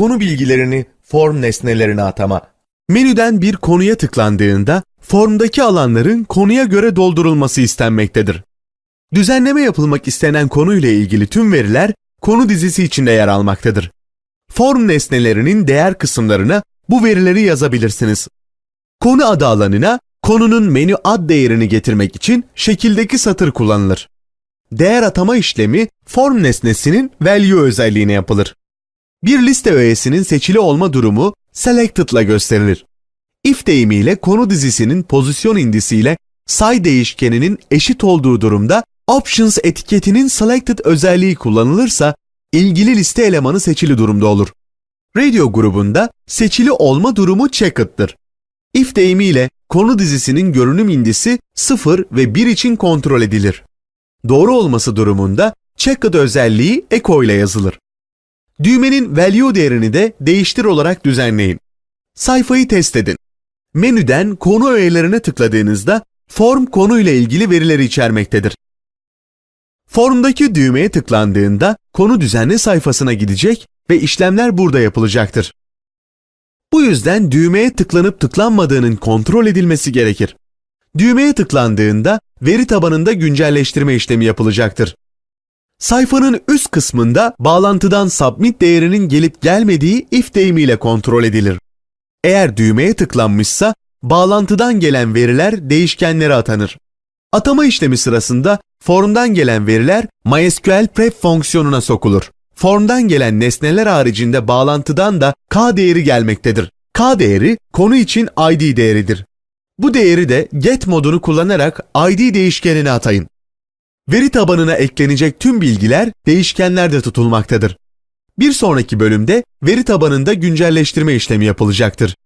konu bilgilerini form nesnelerine atama. Menüden bir konuya tıklandığında formdaki alanların konuya göre doldurulması istenmektedir. Düzenleme yapılmak istenen konuyla ilgili tüm veriler konu dizisi içinde yer almaktadır. Form nesnelerinin değer kısımlarına bu verileri yazabilirsiniz. Konu adı alanına konunun menü ad değerini getirmek için şekildeki satır kullanılır. Değer atama işlemi form nesnesinin value özelliğine yapılır. Bir liste öğesinin seçili olma durumu selected ile gösterilir. If deyimiyle konu dizisinin pozisyon indisiyle say değişkeninin eşit olduğu durumda options etiketinin selected özelliği kullanılırsa ilgili liste elemanı seçili durumda olur. Radio grubunda seçili olma durumu checked'dır. If deyimiyle konu dizisinin görünüm indisi 0 ve 1 için kontrol edilir. Doğru olması durumunda checked özelliği echo ile yazılır. Düğmenin value değerini de değiştir olarak düzenleyin. Sayfayı test edin. Menüden konu öğelerine tıkladığınızda form konuyla ilgili verileri içermektedir. Formdaki düğmeye tıklandığında konu düzenle sayfasına gidecek ve işlemler burada yapılacaktır. Bu yüzden düğmeye tıklanıp tıklanmadığının kontrol edilmesi gerekir. Düğmeye tıklandığında veri tabanında güncelleştirme işlemi yapılacaktır. Sayfanın üst kısmında bağlantıdan submit değerinin gelip gelmediği if deyimiyle kontrol edilir. Eğer düğmeye tıklanmışsa bağlantıdan gelen veriler değişkenlere atanır. Atama işlemi sırasında formdan gelen veriler MySQL prep fonksiyonuna sokulur. Formdan gelen nesneler haricinde bağlantıdan da k değeri gelmektedir. K değeri konu için ID değeridir. Bu değeri de get modunu kullanarak ID değişkenine atayın. Veri tabanına eklenecek tüm bilgiler değişkenlerde tutulmaktadır. Bir sonraki bölümde veri tabanında güncelleştirme işlemi yapılacaktır.